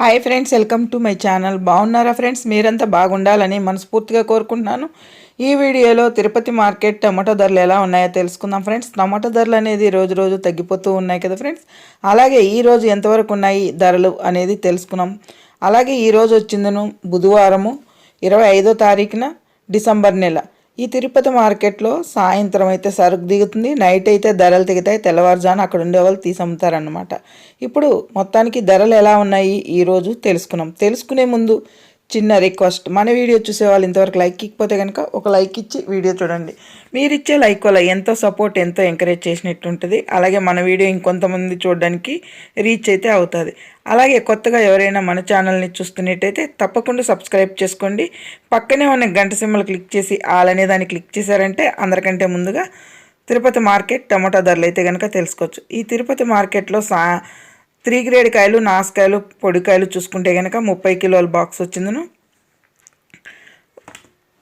Hi friends welcome to my channel. బాగున్నారా friends? మీరంతా బాగుండాలని మనస్ఫూర్తిగా కోరుకుంటున్నాను. ఈ వీడియోలో తిరుపతి మార్కెట్ టమాటో ధరలు ఎలా ఉన్నాయో తెలుసుకుందాం ఫ్రెండ్స్. టమాటో ధరలు అనేది రోజు రోజు తగ్గిపోతూ ఉన్నాయి కదా ఫ్రెండ్స్. అలాగే ఈరోజు ఎంతవరకు ఉన్నాయి ధరలు అనేది తెలుసుకున్నాం అలాగే ఈరోజు వచ్చిందను బుధవారము ఇరవై ఐదో తారీఖున డిసెంబర్ నెల. ఈ తిరుపతి మార్కెట్లో సాయంత్రం అయితే సరుకు దిగుతుంది నైట్ అయితే ధరలు దిగుతాయి తెల్లవారుజాను అక్కడ ఉండే వాళ్ళు తీసి అమ్ముతారనమాట ఇప్పుడు మొత్తానికి ధరలు ఎలా ఉన్నాయి? ఈరోజు తెలుసుకున్నాం. తెలుసుకునే ముందు చిన్న రిక్వెస్ట్ మన వీడియో చూసే వాళ్ళు ఇంతవరకు లైక్ ఇకపోతే కనుక ఒక లైక్ ఇచ్చి వీడియో చూడండి. మీరు ఇచ్చే లైక్ వల్ల ఎంతో సపోర్ట్ ఎంతో ఎంకరేజ్ చేసినట్టు ఉంటుంది అలాగే మన వీడియో ఇంకొంతమంది చూడడానికి రీచ్ అయితే అవుతుంది. అలాగే కొత్తగా ఎవరైనా మన ఛానల్ని చూస్తున్నట్టయితే తప్పకుండా సబ్స్క్రైబ్ చేసుకోండి. పక్కనే ఉన్న గంట సింబల్ క్లిక్ చేసి ఆల్ అనే దాన్ని క్లిక్ చేశారంటే అందరికంటే ముందుగా తిరుపతి మార్కెట్ టమాటా ధరలు అయితే కనుక తెలుసుకోవచ్చు. ఈ తిరుపతి మార్కెట్లో సా త్రీ గ్రేడ్ కాయలు నాసుకాయలు పొడికాయలు చూసుకుంటే కనుక ముప్పై కిలోల బాక్స్ వచ్చిందను.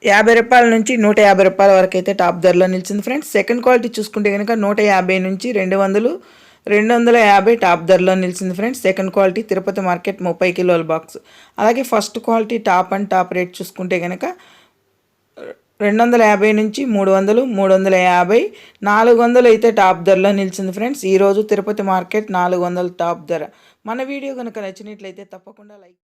యాభై రూపాయల నుంచి నూట యాభై రూపాయల వరకు అయితే టాప్ ధరలో నిలిచింది ఫ్రెండ్స్. సెకండ్ క్వాలిటీ చూసుకుంటే కనుక నూట యాభై నుంచి రెండు వందలు రెండు వందల యాభై టాప్ ధరలో నిలిచింది friends. Second quality Tirupati market ముప్పై కిలోల బాక్స్. అలాగే first quality top and top rate చూసుకుంటే కనుక రెండు వందల యాభై నుంచి మూడు వందలు మూడు వందల యాభై నాలుగు వందలు అయితే టాప్ ధరలో నిలిచింది ఫ్రెండ్స్. ఈరోజు తిరుపతి మార్కెట్ నాలుగు వందల టాప్ ధర. మన వీడియో కనుక నచ్చినట్లయితే తప్పకుండా లైక్